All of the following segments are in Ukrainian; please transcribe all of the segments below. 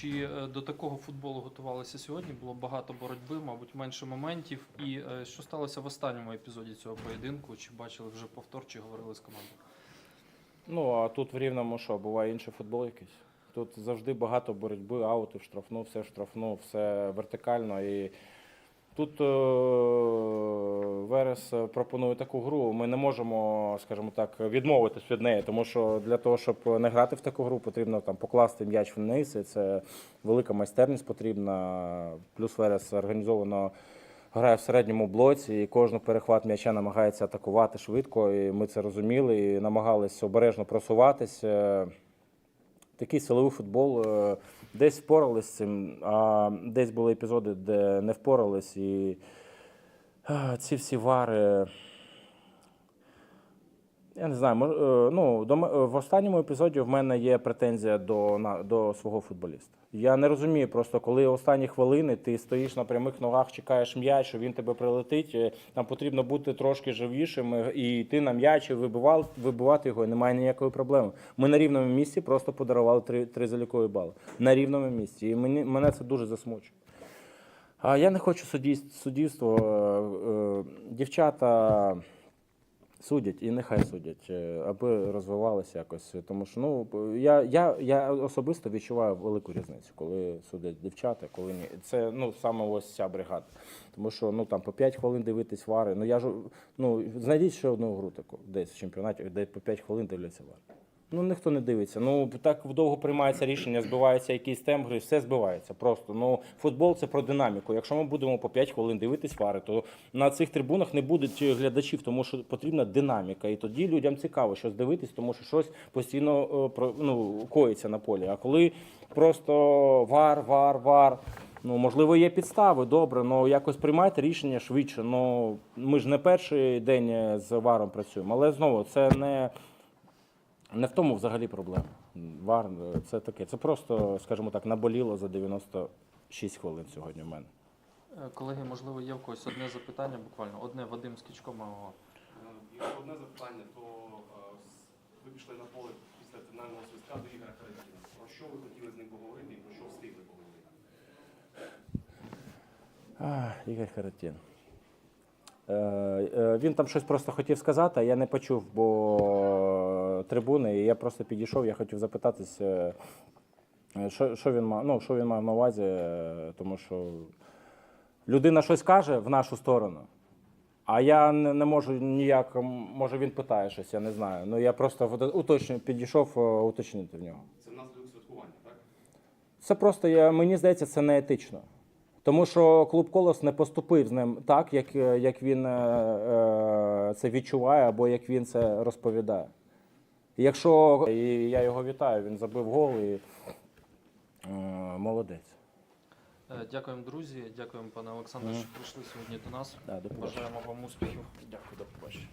Чи е, до такого футболу готувалися сьогодні? Було багато боротьби, мабуть, менше моментів. І е, що сталося в останньому епізоді цього поєдинку? Чи бачили вже повтор, чи говорили з командою? Ну, а тут в Рівному що, буває інший футбол якийсь. Тут завжди багато боротьби, аути в штрафну, все штрафну, все вертикально. І тут е- Верес пропонує таку гру. Ми не можемо, скажімо так, відмовитись від неї, тому що для того, щоб не грати в таку гру, потрібно там покласти м'яч вниз. І це велика майстерність потрібна. Плюс Верес організовано грає в середньому блоці, і кожен перехват м'яча намагається атакувати швидко. І ми це розуміли і намагалися обережно просуватися. Такий силовий футбол. е, Десь впорались з цим, а десь були епізоди, де не впорались. І ці всі вари. Я не знаю, мож, е, ну, до, е, в останньому епізоді в мене є претензія до, на, до свого футболіста. Я не розумію, просто коли останні хвилини ти стоїш на прямих ногах, чекаєш м'яч, що він тебе прилетить. е, Там потрібно бути трошки живішим е, і йти на м'яч і вибивав, вибивати його. Немає ніякої проблеми. Ми на рівному місці просто подарували три, три залікові бали. На рівному місці. І мені, мене це дуже засмучує. А я не хочу суддівство. е, е, Дівчата судять і нехай судять, е, аби розвивалися якось. Тому що ну я, я, я особисто відчуваю велику різницю, коли судять дівчата, коли ні. Це ну саме ось ця бригада. Тому що ну там по 5 хвилин дивитись вари. Ну я ж ну знайдіть ще одну гру таку десь в чемпіонаті, де по 5 хвилин дивляться вари. Ну ніхто не дивиться. Ну так довго приймається рішення, збивається якийсь темп гри, все збивається. Просто ну футбол це про динаміку. Якщо ми будемо по 5 хвилин дивитись вари, то на цих трибунах не буде глядачів, тому що потрібна динаміка. І тоді людям цікаво щось дивитись, тому що щось постійно е, ну, коїться на полі. А коли просто вар, вар, вар. Ну, можливо, є підстави, добре, але якось приймайте рішення швидше. Ну, ми ж не перший день з варом працюємо, але знову це не. Не в тому взагалі проблема. Вар е, це таке. Це просто, скажімо так, наболіло за 96 хвилин сьогодні в мене. Е, Колеги, можливо, є в когось одне запитання, буквально одне Вадим Скічко мого. Е, Якщо одне запитання, то е, ви пішли на поле після фінального свистка до Ігоря Каратіна. Про що ви хотіли з ним поговорити і про що встигли поговорити? А, Ігор Харатін. Е, е, Він там щось просто хотів сказати, а я не почув, бо трибуни, і я просто підійшов, я хотів запитатися, е, що, що, він, мав, ну, що він мав на увазі, е, тому що людина щось каже в нашу сторону, а я не, не можу ніяк, може він питає щось, я не знаю. Ну я просто уточню, підійшов е, уточнити в нього. Це внаслідок святкування, так? Це просто я, мені здається, це не етично. Тому що клуб Колос не поступив з ним так, як, е, як він е, е, це відчуває або як він це розповідає. Якщо і я його вітаю, він забив гол і е, молодець. Е, Дякуємо, друзі. Дякуємо, пане Олександре, що прийшли сьогодні до нас. Да, до побачення. Бажаємо вам успіхів. Дякую, до побачення.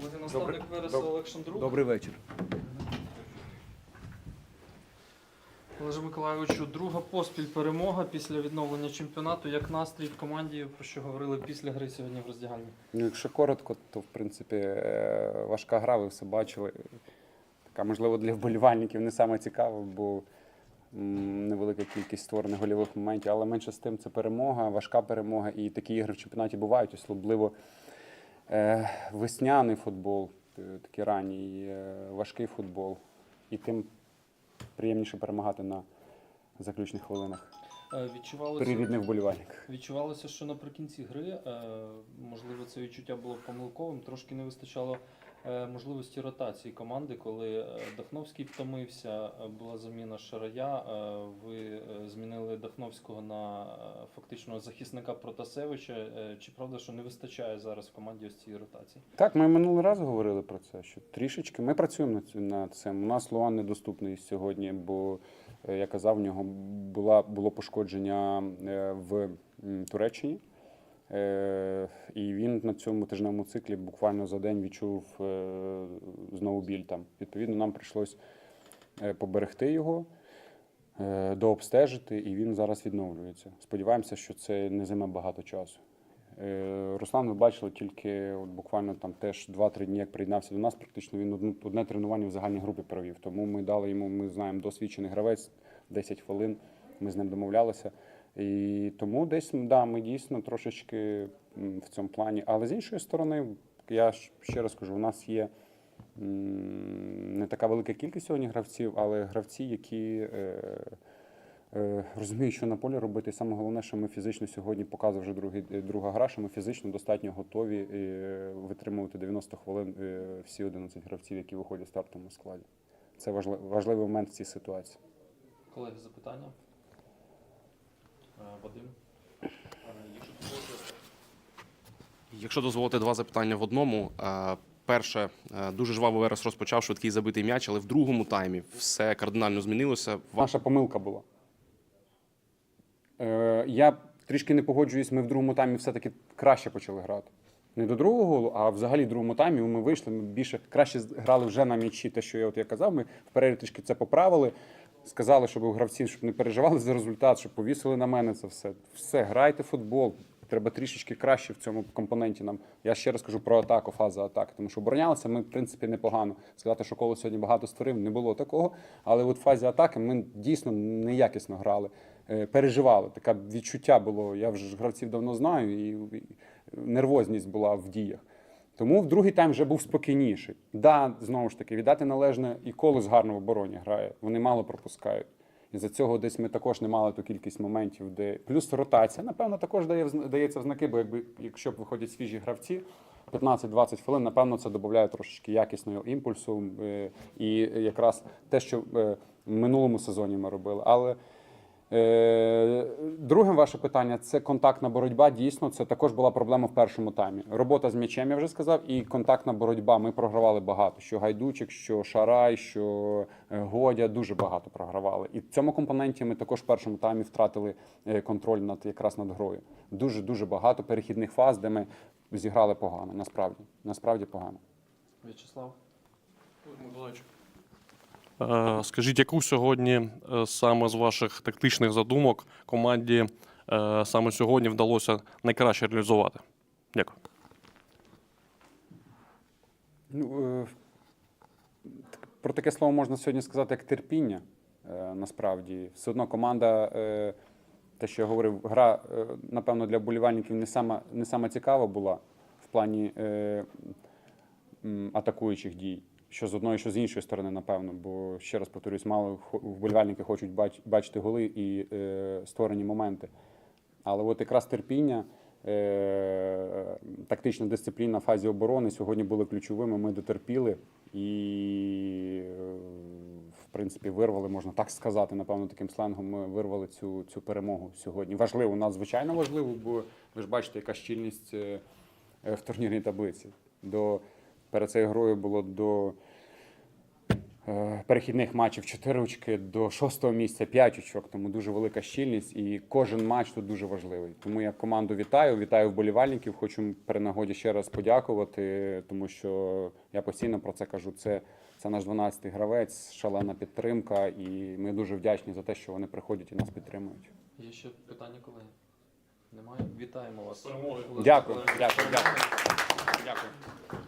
Колеги, наставник Вереса Доб- Добрий вечір. Олеже Миколайовичу, друга поспіль перемога після відновлення чемпіонату. Як настрій в команді, про що говорили після гри сьогодні в роздягальні? Ну, якщо коротко, то в принципі е, важка гра, ви все бачили. Така, можливо, для вболівальників не саме цікаво, бо невелика кількість створених гольових моментів, але менше з тим це перемога, важка перемога. І такі ігри в чемпіонаті бувають, особливо весняний футбол, е, такий ранній, е, важкий футбол. І тим приємніше перемагати на заключних хвилинах Е, Відчувалося, Привідний вболівальник. відчувалося, що наприкінці гри, е, можливо, це відчуття було помилковим, трошки не вистачало е, можливості ротації команди, коли е, Дахновський втомився, е, була заміна Шарая. е, Ви е, змінили Дахновського на е, фактично захисника Протасевича. Е, Чи правда, що не вистачає зараз в команді ось цієї ротації? Так, ми минулий раз говорили про це, що трішечки ми працюємо над цим. У нас Луан недоступний сьогодні, бо е, я казав, в нього була, було пошкодження е, в Туреччині. Е, І він на цьому тижневому циклі буквально за день відчув е, знову біль там. Відповідно, нам прийшлось е, поберегти його, дообстежити, і він зараз відновлюється. Сподіваємося, що це не займе багато часу. Руслан, ви бачили тільки от буквально там теж 2-3 дні, як приєднався до нас. Практично він одну, одне тренування в загальній групі провів. Тому ми дали йому, ми знаємо, досвідчений гравець, 10 хвилин. Ми з ним домовлялися. І тому десь да, ми дійсно трошечки в цьому плані. Але з іншої сторони, я ще раз кажу, у нас є не така велика кількість сьогодні гравців, але гравці, які. Е, Е, Розумію, що на полі робити. І Саме головне, що ми фізично сьогодні показує вже другий, е, друга гра, що ми фізично достатньо готові витримувати 90 хвилин всі 11 гравців, які виходять в стартовому складі. Це важливий момент в цій ситуації. Колеги, запитання? Е, Вадим? Якщо дозволите два запитання в одному. Е, Перше, е, дуже жваво Верес розпочав швидкий забитий м'яч, але в другому таймі все кардинально змінилося. Наша помилка була. Е, я трішки не погоджуюсь, ми в другому таймі все-таки краще почали грати. Не до другого голу, а взагалі в другому таймі ми вийшли, ми більше краще грали вже на м'ячі. Те, що я, от я казав, ми в перерві трішки це поправили. Сказали, щоб у гравців щоб не переживали за результат, щоб повісили на мене це все. Все, грайте футбол. Треба трішечки краще в цьому компоненті. Нам я ще раз кажу про атаку, фазу атаки, тому що оборонялися ми, в принципі, непогано. Сказати, що коло сьогодні багато створив, не було такого. Але от в фазі атаки ми дійсно неякісно грали, Е, переживали. Таке відчуття було. Я вже гравців давно знаю, і нервозність була в діях. Тому в другий тайм вже був спокійніший. Да, знову ж таки, віддати належне, і колос гарно в обороні грає. Вони мало пропускають. І за цього десь ми також не мали ту кількість моментів, де плюс ротація, напевно, також дає дається в знаки, бо якби якщо б виходять свіжі гравці, 15-20 хвилин, напевно, це додає трошечки якісного імпульсу. е, І якраз те, що е, в минулому сезоні ми робили. Але Друге ваше питання це контактна боротьба. Дійсно, це також була проблема в першому таймі. Робота з м'ячем, я вже сказав, і контактна боротьба. Ми програвали багато. Що Гайдучик, що Шарай, що е, Годя, дуже багато програвали. І в цьому компоненті ми також в першому таймі втратили е, контроль над якраз над грою. Дуже дуже багато перехідних фаз, де ми зіграли погано. Насправді, насправді погано. В'ячеслав? Е, Скажіть, яку сьогодні е, саме з ваших тактичних задумок команді е, саме сьогодні вдалося найкраще реалізувати? Дякую. Ну, е, про таке слово можна сьогодні сказати як терпіння. е, Насправді, все одно команда, е, те, що я говорив, гра, е, напевно, для вболівальників не сама, не сама цікава була в плані е, атакуючих дій. Що з одної, що з іншої сторони, напевно. Бо ще раз повторюсь, мало вболівальники хочуть бач- бачити голи і е, створені моменти. Але от якраз терпіння, е, тактична дисципліна в фазі оборони сьогодні були ключовими. Ми дотерпіли і, в принципі, вирвали, можна так сказати, напевно, таким сленгом. Ми вирвали цю, цю перемогу сьогодні. Важливо, надзвичайно важливо, бо ви ж бачите, яка щільність е, е, в турнірній таблиці. До, перед цією грою було до е, перехідних матчів 4 очки до шостого місця 5 очок, тому дуже велика щільність, і кожен матч тут дуже важливий. Тому я команду вітаю, вітаю вболівальників. Хочу при нагоді ще раз подякувати, тому що я постійно про це кажу. Це, це наш 12-й гравець, шалена підтримка, і ми дуже вдячні за те, що вони приходять і нас підтримують. Є ще питання, колеги? Немає? Вітаємо вас. Перемоги. Дякую, дякую, дякую. Дякую.